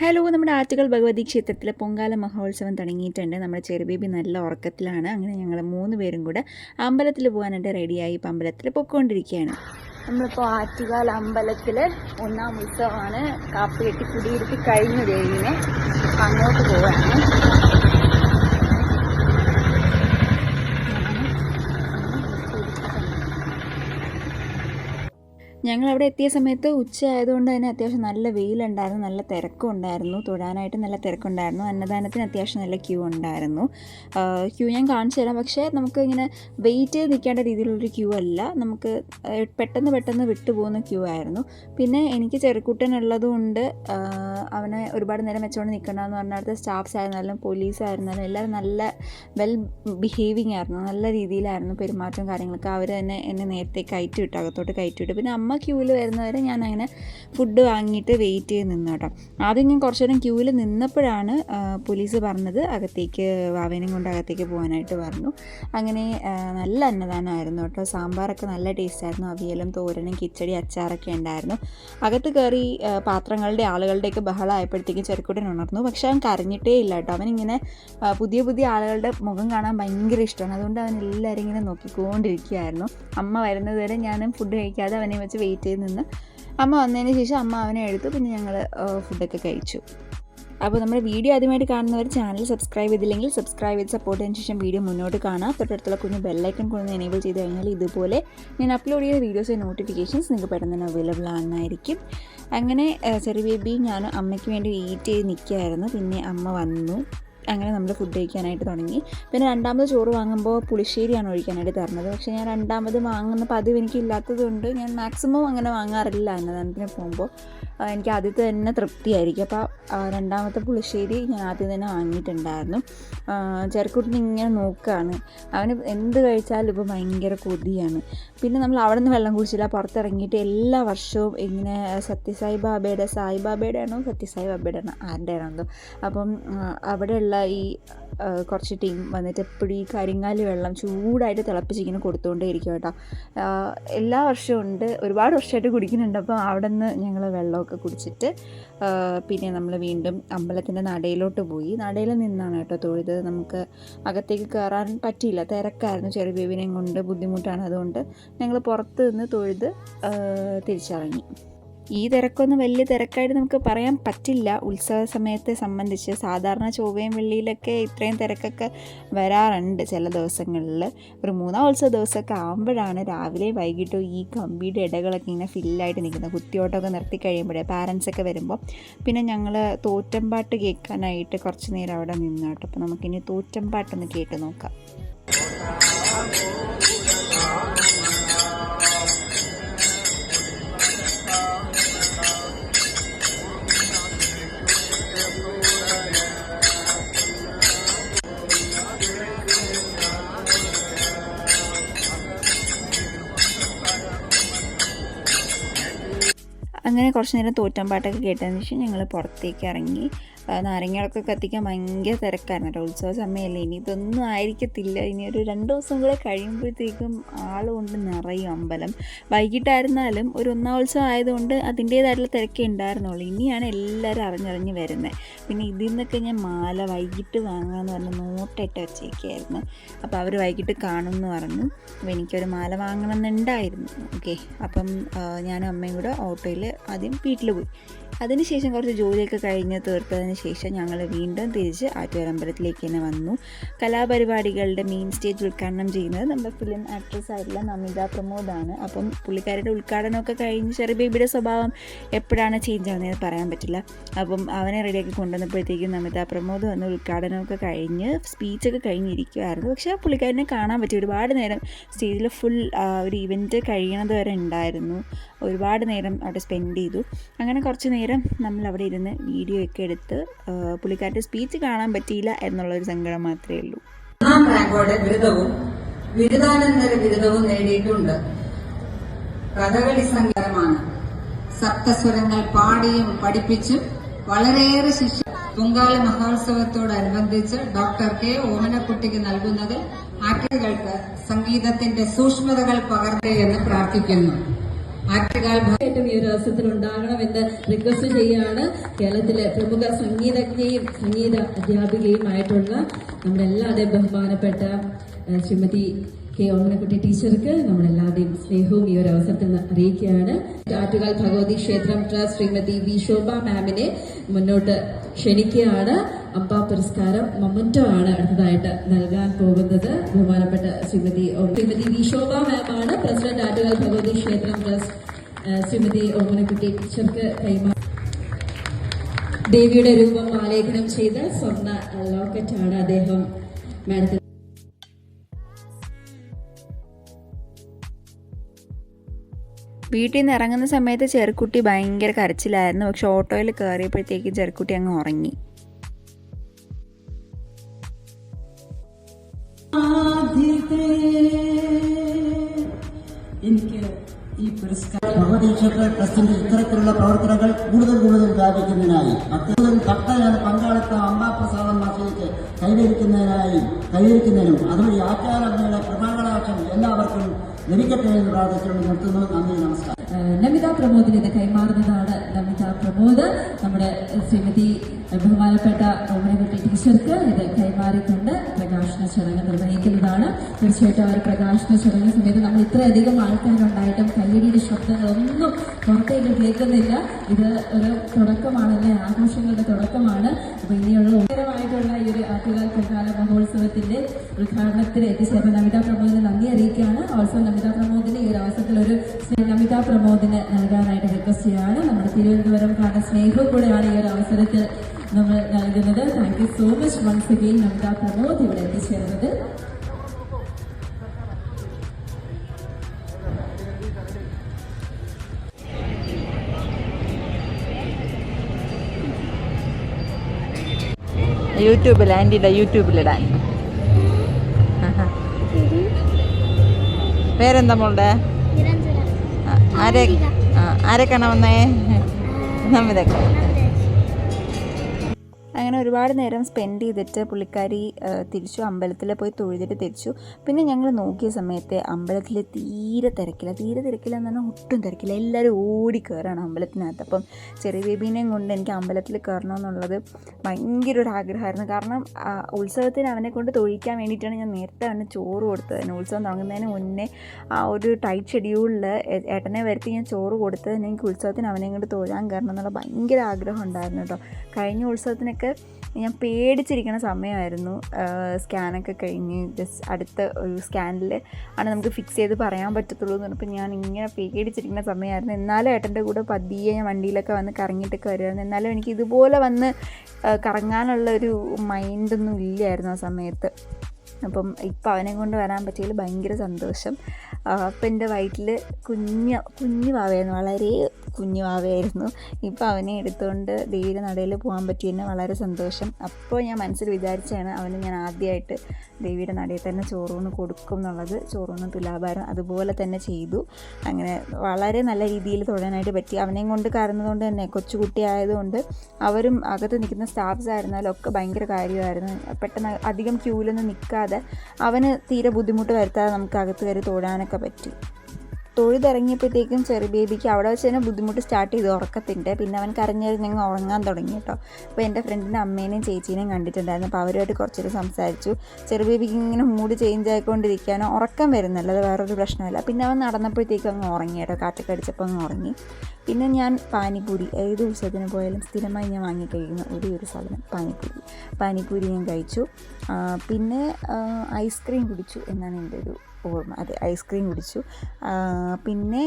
Hello നമ്മുടെ ആറ്റുകൾ ഭഗവതി ക്ഷേത്രത്തിലെ പൊങ്കാല മഹോത്സവം തുടങ്ങിയിട്ടുണ്ട്. നമ്മുടെ ചെറുബേബി നല്ല ഉറക്കത്തിലാണ്. അങ്ങനെ ഞങ്ങൾ മൂന്ന് പേരും കൂടെ അമ്പലത്തിൽ പോകാനായിട്ട് റെഡിയായി ഇപ്പം അമ്പലത്തിൽ പൊയ്ക്കൊണ്ടിരിക്കുകയാണ് നമ്മളിപ്പോൾ ആറ്റുകാൽ അമ്പലത്തിൽ ഒന്നാം ഉത്സവമാണ്. കാപ്പ് കെട്ടി കുടിയിരുത്തി കഴിഞ്ഞു ദേവിനെ അങ്ങോട്ട് പോവാണ്. ഞങ്ങൾ അവിടെ എത്തിയ സമയത്ത് ഉച്ച ആയതുകൊണ്ട് തന്നെ അത്യാവശ്യം നല്ല വെയിലുണ്ടായിരുന്നു നല്ല തിരക്കും ഉണ്ടായിരുന്നു തൊഴാനായിട്ട് നല്ല തിരക്കുണ്ടായിരുന്നു അന്നദാനത്തിന് അത്യാവശ്യം നല്ല ക്യൂ ഉണ്ടായിരുന്നു. ക്യൂ ഞാൻ കാണിച്ചു തരാം. പക്ഷേ നമുക്ക് ഇങ്ങനെ വെയിറ്റ് ചെയ്ത് നിൽക്കേണ്ട രീതിയിലുള്ളൊരു ക്യൂ അല്ല. നമുക്ക് പെട്ടെന്ന് പെട്ടെന്ന് വിട്ടുപോകുന്ന ക്യൂ ആയിരുന്നു. പിന്നെ എനിക്ക് ചെറുക്കുട്ടനുള്ളതുകൊണ്ട് അവനെ ഒരുപാട് നേരം വെച്ചുകൊണ്ട് നിൽക്കണമെന്ന് പറഞ്ഞ അടുത്ത സ്റ്റാഫ്സ് ആയിരുന്നാലും പോലീസ് ആയിരുന്നാലും എല്ലാവരും നല്ല വെൽ ബിഹേവിങ് ആയിരുന്നു. നല്ല രീതിയിലായിരുന്നു പെരുമാറ്റവും കാര്യങ്ങളൊക്കെ. അവർ തന്നെ എന്നെ നേരത്തെ കയറ്റി വിട്ടു അകത്തോട്ട് കയറ്റി വിട്ടു. പിന്നെ അമ്മ ക്യൂവിൽ വരുന്നവരെ ഞാൻ അങ്ങനെ ഫുഡ് വാങ്ങിയിട്ട് വെയിറ്റ് ചെയ്ത് നിന്നു കേട്ടോ. ആദ്യം ഞാൻ കുറച്ചു നേരം ക്യൂവിൽ നിന്നപ്പോഴാണ് പോലീസ് പറഞ്ഞത് അകത്തേക്ക് വാവേനും കൊണ്ട് അകത്തേക്ക് പോകാനായിട്ട് പറഞ്ഞു. അങ്ങനെ നല്ല അന്നദാനമായിരുന്നു കേട്ടോ. സാമ്പാറൊക്കെ നല്ല ടേസ്റ്റ് ആയിരുന്നു. അവിയലും തോരനും കിച്ചടി അച്ചാറൊക്കെ ഉണ്ടായിരുന്നു. അകത്ത് കയറി പാത്രങ്ങളുടെ ആളുകളുടെയൊക്കെ ബഹളമായപ്പോഴത്തേക്കും ചെറുക്കുട്ടൻ ഉണർന്നു. പക്ഷേ അവൻ കരഞ്ഞിട്ടേ ഇല്ല കേട്ടോ. അവനിങ്ങനെ പുതിയ പുതിയ ആളുകളുടെ മുഖം കാണാൻ ഭയങ്കര ഇഷ്ടമാണ്. അതുകൊണ്ട് അവൻ എല്ലാവരും ഇങ്ങനെ നോക്കിക്കൊണ്ടിരിക്കുകയായിരുന്നു. അമ്മ വരുന്നത് വരെ ഞാനും ഫുഡ് കഴിക്കാതെ അവനെ വെച്ച് വെയിറ്റ് ചെയ്ത് നിന്ന് അമ്മ വന്നതിന് ശേഷം അമ്മ അവനെ എടുത്തു. പിന്നെ ഞങ്ങൾ ഫുഡൊക്കെ കഴിച്ചു. അപ്പോൾ നമ്മുടെ വീഡിയോ ആദ്യമായിട്ട് കാണുന്നവർ ചാനൽ സബ്സ്ക്രൈബ് ചെയ്തില്ലെങ്കിൽ സബ്സ്ക്രൈബ് ചെയ്ത് സപ്പോർട്ട് ചെയ്തതിന് ശേഷം വീഡിയോ മുന്നോട്ട് കാണാം. തൊട്ടടുത്തുള്ള കുഞ്ഞ് ബെല്ലൈക്കൺ കൊണ്ട് എനേബിൾ ചെയ്ത് കഴിഞ്ഞാൽ ഇതുപോലെ ഞാൻ അപ്ലോഡ് ചെയ്ത വീഡിയോസ് നോട്ടിഫിക്കേഷൻസ് നിങ്ങൾക്ക് പെട്ടെന്ന് തന്നെ അവൈലബിൾ ആകുന്നതായിരിക്കും അങ്ങനെ ചെറിയ ബേബി ഞാൻ അമ്മയ്ക്ക് വേണ്ടി വെയിറ്റ് ചെയ്ത് നിൽക്കുകയായിരുന്നു. പിന്നെ അമ്മ വന്നു. അങ്ങനെ നമ്മൾ ഫുഡ് കഴിക്കാനായിട്ട് തുടങ്ങി. പിന്നെ രണ്ടാമത് ചോറ് വാങ്ങുമ്പോൾ പുളിശ്ശേരിയാണ് ഒഴിക്കാനായിട്ട് തരുന്നത് പക്ഷേ ഞാൻ രണ്ടാമത് വാങ്ങുന്ന പതിവ് എനിക്ക് ഇല്ലാത്തതുകൊണ്ട് ഞാൻ മാക്സിമം അങ്ങനെ വാങ്ങാറില്ല അന്നദാനത്തിന് പോകുമ്പോൾ. എനിക്ക് ആദ്യത്തെ തന്നെ തൃപ്തിയായിരിക്കും. അപ്പോൾ രണ്ടാമത്തെ പുളിശ്ശേരി ഞാൻ ആദ്യം തന്നെ വാങ്ങിയിട്ടുണ്ടായിരുന്നു. ചെറുക്കുട്ടിന് ഇങ്ങനെ നോക്കുകയാണ്. അവന് എന്ത് കഴിച്ചാലും ഇപ്പോൾ ഭയങ്കര കൊതിയാണ്. പിന്നെ നമ്മൾ അവിടെ നിന്ന് വെള്ളം കുടിച്ചില്ല. പുറത്തിറങ്ങിയിട്ട് എല്ലാ വർഷവും ഇങ്ങനെ സത്യസായി ബാബയുടെ സായിബാബയുടെ ആണോ സത്യസായി ബാബയുടെ ആണോ ആരുടെ ആണോ അപ്പം ആ, അവിടെയുള്ള ഈ കുറച്ച് ടീം വന്നിട്ട് എപ്പോഴും ഈ കരിങ്ങാലി വെള്ളം ചൂടായിട്ട് തിളപ്പിച്ച് ഇങ്ങനെ കൊടുത്തുകൊണ്ടേ ഇരിക്കും കേട്ടോ. എല്ലാ വർഷവും ഉണ്ട്. ഒരുപാട് വർഷമായിട്ട് കുടിക്കുന്നുണ്ട്. അപ്പോൾ അവിടെ നിന്ന് ഞങ്ങൾ വെള്ളമൊക്കെ കുടിച്ചിട്ട് പിന്നെ നമ്മൾ വീണ്ടും അമ്പലത്തിന്റെ നടയിലോട്ട് പോയി. നടയിൽ നിന്നാണ് കേട്ടോ തൊഴുത്. നമുക്ക് അകത്തേക്ക് കയറാൻ പറ്റിയില്ല. തിരക്കായിരുന്നു. ചെറിയ ബേബിനെയും കൊണ്ട് ബുദ്ധിമുട്ടാണ്. അതുകൊണ്ട് ഞങ്ങൾ പുറത്ത് നിന്ന് തൊഴുത് തിരിച്ചിറങ്ങി. ഈ തിരക്കൊന്നും വലിയ തിരക്കായിട്ട് നമുക്ക് പറയാൻ പറ്റില്ല. ഉത്സവ സമയത്തെ സംബന്ധിച്ച് സാധാരണ ചൊവ്വയും വെള്ളിയിലൊക്കെ ഇത്രയും തിരക്കൊക്കെ വരാറുണ്ട് ചില ദിവസങ്ങളിൽ. ഒരു മൂന്നാം ഉത്സവ ദിവസമൊക്കെ ആകുമ്പോഴാണ് രാവിലെ വൈകിട്ടും ഈ കമ്പിയുടെ ഇടകളൊക്കെ ഇങ്ങനെ ഫില്ലായിട്ട് നിൽക്കുന്നത്. കുത്തിയോട്ടമൊക്കെ നിർത്തി കഴിയുമ്പോഴേ പാരൻസൊക്കെ വരുമ്പോൾ പിന്നെ ഞങ്ങൾ തോറ്റമ്പാട്ട് കേൾക്കാനായിട്ട് കുറച്ച് നേരം അവിടെ നിന്നു കേട്ടോ അപ്പോൾ നമുക്കിനി തോറ്റമ്പാട്ടൊന്ന് കേട്ട് നോക്കാം. അങ്ങനെ കുറച്ച് നേരം തോറ്റമ്പാട്ടൊക്കെ കേട്ടതിന് ശേഷം ഞങ്ങൾ പുറത്തേക്ക് ഇറങ്ങി. നാരങ്ങകളൊക്കെ കത്തിക്കാൻ ഭയങ്കര തിരക്കായിരുന്നു കേട്ടോ. ഉത്സവ സമയമല്ലേ? ഇനി ഇതൊന്നും ആയിരിക്കത്തില്ല. ഇനി ഒരു രണ്ട് ദിവസം കൂടെ കഴിയുമ്പോഴത്തേക്കും ആളുകൊണ്ട് കൊണ്ട് നിറയും അമ്പലം. വൈകിട്ടായിരുന്നാലും ഒരു ഒന്നാം ഉത്സവം ആയതുകൊണ്ട് അതിന്റേതായിട്ടുള്ള തിരക്കേ ഉണ്ടായിരുന്നുള്ളൂ. ഇനിയാണ് എല്ലാവരും അറിഞ്ഞറിഞ്ഞ് വരുന്നത്. പിന്നെ ഇതിൽ നിന്നൊക്കെ ഞാൻ മാല വൈകിട്ട് വാങ്ങാമെന്ന് പറഞ്ഞ് നോട്ടിട്ട് വെച്ചേക്കായിരുന്നു. അപ്പോൾ അവർ വൈകിട്ട് കാണുമെന്ന് പറഞ്ഞു. അപ്പോൾ എനിക്കൊരു മാല വാങ്ങണമെന്നുണ്ടായിരുന്നു. ഓക്കെ. അപ്പം ഞാനും അമ്മയും കൂടെ ഓട്ടോയിൽ ആദ്യം വീട്ടിൽ പോയി. അതിനുശേഷം കുറച്ച് ജോലിയൊക്കെ കഴിഞ്ഞ് തീർത്തതിന് ശേഷം ഞങ്ങൾ വീണ്ടും തിരിച്ച് ആറ്റുകാരമ്പലത്തിലേക്ക് തന്നെ വന്നു. കലാപരിപാടികളുടെ മെയിൻ സ്റ്റേജ് ഉദ്ഘാടനം ചെയ്യുന്നത് നമ്മുടെ ഫിലിം ആക്ട്രസ് ആയിട്ടുള്ള നമിത പ്രമോദാണ് അപ്പം പുള്ളിക്കാരുടെ ഉദ്ഘാടനമൊക്കെ കഴിഞ്ഞ് ചെറിയ ബേബിയുടെ സ്വഭാവം എപ്പോഴാണ് ചേഞ്ച് ആവുന്നതെന്ന് പറയാൻ പറ്റില്ല. അപ്പം അവനെ റെഡിയാക്കി കൊണ്ടുവന്നപ്പോഴത്തേക്കും നമിത പ്രമോദ് വന്ന് ഉദ്ഘാടനമൊക്കെ കഴിഞ്ഞ് സ്പീച്ചൊക്കെ കഴിഞ്ഞിരിക്കുമായിരുന്നു പക്ഷേ പുള്ളിക്കാരനെ കാണാൻ പറ്റി. ഒരുപാട് നേരം സ്റ്റേജിൽ ഫുൾ ഒരു ഇവന്റ് കഴിയണത് വരെ ഉണ്ടായിരുന്നു. ഒരുപാട് നേരം അവിടെ സ്പെൻഡ് ചെയ്തു. അങ്ങനെ കുറച്ച് നേരം നമ്മൾ അവിടെ ഇരുന്ന് വീഡിയോ ഒക്കെ എടുത്ത് പുള്ളിക്കാരുടെ സ്പീച്ച് കാണാൻ പറ്റിയില്ല എന്നുള്ളൊരു സങ്കടം മാത്രമേ ഉള്ളൂ. ഒന്നാം റാങ്കോടെ ബിരുദവും ബിരുദാനന്തര ബിരുദവും നേടിയിട്ടുണ്ട്. കഥകളി സംഗീതമാണ്. സപ്തസ്വരങ്ങൾ പാടിയും പഠിപ്പിച്ചും വളരെയേറെ ശിഷ്യ പൊങ്കാല മഹോത്സവത്തോടനുബന്ധിച്ച് ഡോക്ടർ കെ ഓമനക്കുട്ടിക്ക് നൽകുന്നത് ആക്ടറുകൾക്ക് സംഗീതത്തിന്റെ സൂക്ഷ്മതകൾ പകർത്തേ എന്ന് പ്രാർത്ഥിക്കുന്നു. ആറ്റുകാൽ ഈ ഒരു അവസരത്തിൽ ഉണ്ടാകണമെന്ന് റിക്വസ്റ്റ് ചെയ്യുകയാണ്. കേരളത്തിലെ പ്രമുഖ സംഗീതജ്ഞയും സംഗീത അധ്യാപികയുമായിട്ടുള്ള നമ്മുടെ എല്ലാവരുടെയും ബഹുമാനപ്പെട്ട ശ്രീമതി കെ ഓമനക്കുട്ടി ടീച്ചർക്ക് നമ്മളെല്ലാവരുടെയും സ്നേഹവും ഈ ഒരു അവസരത്തിൽ അറിയിക്കുകയാണ്. ആറ്റുകാൽ ഭഗവതി ക്ഷേത്രം ട്രസ്റ്റ് ശ്രീമതി വി ശോഭ മാമിനെ മുന്നോട്ട് ക്ഷണിക്കുകയാണ്. അമ്പ പുരസ്കാരം മൊമന്റോ ആണ് അടുത്തതായിട്ട് നൽകാൻ പോകുന്നത്. ബഹുമാനപ്പെട്ട ശ്രീമതി ശ്രീമതി വി ശോഭ മാമാണ് പ്രസിഡന്റ് ആറ്റുകാൽ ഭഗവതി ക്ഷേത്രം ട്രസ്റ്റ് ശ്രീമതി ഓമനക്കുട്ടി ടീച്ചർക്ക് കൈമാ ദേവിയുടെ രൂപം ആലേഖനം ചെയ്ത സ്വർണ ലോക്കറ്റ് ആണ് അദ്ദേഹം മാഡത്തിന് വീട്ടിൽ നിന്ന് ഇറങ്ങുന്ന സമയത്ത് ചെറുക്കുട്ടി ഭയങ്കര കരച്ചിലായിരുന്നു. പക്ഷെ ഓട്ടോയിൽ കയറിയപ്പോഴത്തേക്ക് ചെറുക്കുട്ടി അങ്ങ് ഉറങ്ങി. ക്ഷേത്ര ട്രസ്റ്റിന്റെ ഇത്തരത്തിലുള്ള പ്രവർത്തനങ്ങൾ കൂടുതൽ കൂടുതൽ വ്യാപിക്കുന്നതിനായി അത്യന്തം ഭക്തജന പങ്കാളിത്തം അമ്പാപ്രസാദം ആശ്രയിച്ച് കൈവരിക്കുന്നതിനായി കൈവരിക്കുന്നതിനും അതുവഴി ആചാരങ്ങളുടെ കൃപാകടാക്ഷം എല്ലാവർക്കും ലഭിക്കട്ടെ എന്ന് പ്രാർത്ഥിച്ചുകൊണ്ട് നിർത്തുന്നു. നന്ദി നമസ്കാരം. നമിത പ്രമോദിന് ഇത് കൈമാറുന്നതാണ് നമിത പ്രമോദ്. നമ്മുടെ ശ്രീമതി ബഹുമാനപ്പെട്ട ഓമനകുട്ടി ടീച്ചർക്ക് ഇത് കൈമാറിക്കൊണ്ട് പ്രകാശന ചടങ്ങ് നിർവഹിക്കുന്നതാണ്. തീർച്ചയായിട്ടും ആ ഒരു പ്രകാശന ചടങ്ങ് സമയത്ത് നമ്മൾ ഇത്രയധികം ആൾക്കാരുണ്ടായിട്ടും കയ്യടിയുടെ ശബ്ദങ്ങളൊന്നും പുറത്തേക്ക് കേൾക്കുന്നില്ല. ഇത് ഒരു തുടക്കമാണ് അല്ലെ ആഘോഷങ്ങളുടെ തുടക്കമാണ്. അപ്പൊ ഇനിയുള്ള ഉത്തരമായിട്ടുള്ള ഈ ഒരു ആറ്റുകാൽ പൊങ്കാല മഹോത്സവത്തിന്റെ ഉദ്ഘാടനത്തിന് എത്തിച്ചേർന്ന നമിത പ്രമോദിന് നന്ദി അറിയിക്കുകയാണ്. ഓൾസോ നമിതാ പ്രമോദിന് ഈ ഒരു അവസരത്തിൽ ഒരു നമിത പ്രമോദിന് നൽകാനായിട്ട് റിക്വസ്റ്റ് ചെയ്യാണ് നമ്മുടെ തിരുവനന്തപുരം കാണുന്ന സ്നേഹവും കൂടെയാണ് ഈ ഒരു അവസരത്തിൽ നമ്മൾ നൽകുന്നത്. Thank you so much once again Namitha Pramod ഇവിടെ എത്തിച്ചേർന്നത്. യൂട്യൂബിൽ ആന്റിയുടെ യൂട്യൂബിലിടാൻ. ആഹാ. പേരെന്താ മോളുടെ? ആ, ആരെ ആരൊക്കെയാണ് വന്നേ? നമ്മിതൊക്കെ അങ്ങനെ ഒരുപാട് നേരം സ്പെൻഡ് ചെയ്തിട്ട് പുള്ളിക്കാരി തിരിച്ചു അമ്പലത്തിൽ പോയി തൊഴുതിട്ട് തിരിച്ചു. പിന്നെ ഞങ്ങൾ നോക്കിയ സമയത്ത് അമ്പലത്തിൽ തീരെ തിരക്കില്ല. തീരെ തിരക്കില്ല എന്ന് പറഞ്ഞാൽ ഒട്ടും തിരക്കില്ല. എല്ലാവരും ഓടി കയറാണ് അമ്പലത്തിനകത്ത്. അപ്പം ചെറിയ ബേബീനെയും കൊണ്ട് എനിക്ക് അമ്പലത്തിൽ കയറണമെന്നുള്ളത് ഭയങ്കര ഒരു ആഗ്രഹമായിരുന്നു. കാരണം ഉത്സവത്തിന് അവനെ കൊണ്ട് തൊഴിക്കാൻ വേണ്ടിയിട്ടാണ് ഞാൻ നേരത്തെ അവന് ചോറ് കൊടുത്തത് തന്നെ ഉത്സവം തുടങ്ങുന്നതിന് മുന്നേ ആ ഒരു ടൈറ്റ് ഷെഡ്യൂളിൽ ഏട്ടനെ വരുത്തി ഞാൻ ചോറ് കൊടുത്തതിന് എനിക്ക് ഉത്സവത്തിന് അവനെ കൊണ്ട് തൊഴാൻ കയറണം എന്നുള്ള ഭയങ്കര ആഗ്രഹം ഉണ്ടായിരുന്നു കേട്ടോ. കഴിഞ്ഞ ഉത്സവത്തിനൊക്കെ ഞാൻ പേടിച്ചിരിക്കുന്ന സമയമായിരുന്നു സ്കാനൊക്കെ കഴിഞ്ഞ് ജസ്റ്റ് അടുത്ത ഒരു സ്കാനിൽ ആണ് നമുക്ക് ഫിക്സ് ചെയ്ത് പറയാൻ പറ്റത്തുള്ളൂ എന്ന് പറഞ്ഞപ്പോൾ ഞാൻ ഇങ്ങനെ പേടിച്ചിരിക്കുന്ന സമയമായിരുന്നു. എന്നാലും ഏട്ടന്റെ കൂടെ പതിയെ ഞാൻ വണ്ടിയിലൊക്കെ വന്ന് കറങ്ങിയിട്ടൊക്കെ വരുമായിരുന്നു എന്നാലും എനിക്ക് ഇതുപോലെ വന്ന് കറങ്ങാനുള്ള ഒരു മൈൻഡൊന്നും ഇല്ലായിരുന്നു ആ സമയത്ത്. അപ്പം ഇപ്പം അവനെ കൊണ്ട് വരാൻ പറ്റിയതിൽ ഭയങ്കര സന്തോഷം. അപ്പം എന്റെ വയറ്റിൽ കുഞ്ഞ് കുഞ്ഞു വാവയായിരുന്നു. വളരെ കുഞ്ഞു വാവയായിരുന്നു ഇപ്പോൾ അവനെ എടുത്തുകൊണ്ട് ദേവിയുടെ നടയിൽ പോകാൻ പറ്റിയതിന് വളരെ സന്തോഷം. അപ്പോൾ ഞാൻ മനസ്സിൽ വിചാരിച്ചാണ് അവന് ഞാൻ ആദ്യമായിട്ട് ദേവിയുടെ നടയിൽ തന്നെ ചോറൂണ് കൊടുക്കും എന്നുള്ളത്. ചോറൂണ് തുലാഭാരം അതുപോലെ തന്നെ ചെയ്തു. അങ്ങനെ വളരെ നല്ല രീതിയിൽ തൊഴാനായിട്ട് പറ്റി. അവനെയും കൊണ്ട് കയറുന്നതുകൊണ്ട് തന്നെ കൊച്ചുകുട്ടി ആയതുകൊണ്ട് അവരും അകത്ത് നിൽക്കുന്ന സ്റ്റാഫ്സ് ആയിരുന്നാലും ഒക്കെ ഭയങ്കര കാര്യമായിരുന്നു. പെട്ടെന്ന് അധികം ക്യൂലൊന്നും നിൽക്കാതെ അവന് തീരെ ബുദ്ധിമുട്ട് വരുത്താതെ നമുക്ക് അകത്ത് കയറി തൊഴാനൊക്കെ പറ്റി. തൊഴുതിറങ്ങിയപ്പോഴത്തേക്കും ചെറിയ ബേബിക്ക് അവിടെ വെച്ച് തന്നെ ബുദ്ധിമുട്ട് സ്റ്റാർട്ട് ചെയ്തു ഉറക്കത്തിന്റെ പിന്നെ അവൻ കരഞ്ഞിരുന്നെങ്കിൽ ഉറങ്ങാൻ തുടങ്ങി കേട്ടോ അപ്പോൾ എന്റെ ഫ്രണ്ടിന്റെ അമ്മേനെയും ചേച്ചീനെയും കണ്ടിട്ടുണ്ടായിരുന്നു. അപ്പോൾ അവരുമായിട്ട് കുറച്ചൊരു സംസാരിച്ചു. ചെറിയ ബേബിക്ക് ഇങ്ങനെ മൂഡ് ചേഞ്ച് ആയിക്കൊണ്ടിരിക്കാനോ ഉറക്കം വരുന്നില്ല. അത് വേറൊരു പ്രശ്നമല്ല. പിന്നെ അവൻ നടന്നപ്പോഴത്തേക്കും അങ്ങ് ഉറങ്ങി കേട്ടോ. കാറ്റൊക്കെ അടിച്ചപ്പോൾ അങ്ങ് ഉറങ്ങി. പിന്നെ ഞാൻ പാനിപൂരി ഏത് ഉത്സവത്തിന് പോയാലും സ്ഥിരമായി ഞാൻ വാങ്ങിക്കഴിക്കുന്ന ഒരേ ഒരു സാധനം പാനിപൂരി. പാനിപൂരി ഞാൻ കഴിച്ചു. പിന്നെ ഐസ്ക്രീം കുടിച്ചു എന്നാണ് എന്റെ ഒരു ഓർമ്മ അതെ ഐസ്ക്രീം കുടിച്ചു. പിന്നെ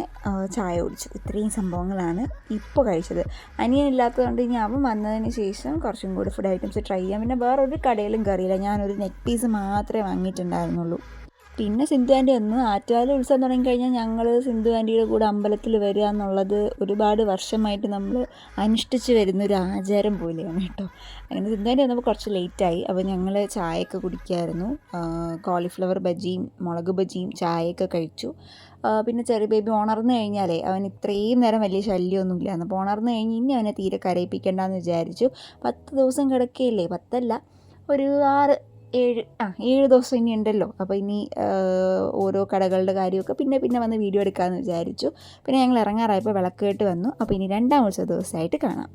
ചായ കുടിച്ചു. ഇത്രയും സംഭവങ്ങളാണ് ഇപ്പോൾ കഴിച്ചത്. അനിയനില്ലാത്തതുകൊണ്ട് ഇനി അവൻ വന്നതിന് ശേഷം കുറച്ചും കൂടി ഫുഡ് ഐറ്റംസ് ട്രൈ ചെയ്യാം. പിന്നെ വേറൊരു കടയിലും കറിയില്ല. ഞാനൊരു നെക്ക് പീസ് മാത്രമേ വാങ്ങിയിട്ടുണ്ടായിരുന്നുള്ളൂ. പിന്നെ സിന്ധു ആന്റി ഒന്ന് ആറ്റുകാല ഉത്സവം തുടങ്ങിക്കഴിഞ്ഞാൽ ഞങ്ങൾ സിന്ധു ആന്റിയുടെ കൂടെ അമ്പലത്തിൽ വരിക എന്നുള്ളത് ഒരുപാട് വർഷമായിട്ട് നമ്മൾ അനുഷ്ഠിച്ച് വരുന്ന ഒരു ആചാരം പോലെയാണ് കേട്ടോ. അങ്ങനെ സിന്ധു ആന്റി വന്നപ്പോൾ കുറച്ച് ലേറ്റായി അപ്പോൾ ഞങ്ങൾ ചായയൊക്കെ കുടിക്കായിരുന്നു. കോളിഫ്ലവർ ബജിയും മുളക് ബജിയും ചായയൊക്കെ കഴിച്ചു. പിന്നെ ചെറിയ ബേബി ഉണർന്നു കഴിഞ്ഞാലേ അവൻ ഇത്രയും നേരം വലിയ ശല്യമൊന്നും ഇല്ലായിരുന്നു അപ്പോൾ ഉണർന്നു കഴിഞ്ഞ് ഇനി അവനെ തീരെ കരയിപ്പിക്കേണ്ടെന്ന് വിചാരിച്ചു. പത്ത് ദിവസം കിടക്കുകയില്ലേ പത്തല്ല. ഒരു ആറ് ഏഴ് ആ ഏഴ് ദിവസം ഇനി ഉണ്ടല്ലോ. അപ്പോൾ ഇനി ഓരോ കടകളുടെ കാര്യമൊക്കെ പിന്നെ പിന്നെ വന്ന് വീഡിയോ എടുക്കാമെന്ന് വിചാരിച്ചു. പിന്നെ ഞങ്ങൾ ഇറങ്ങാറായപ്പോൾ വിളക്ക് കേട്ട് വന്നു. അപ്പോൾ ഇനി രണ്ടാം ദിവസമായിട്ട് കാണാം.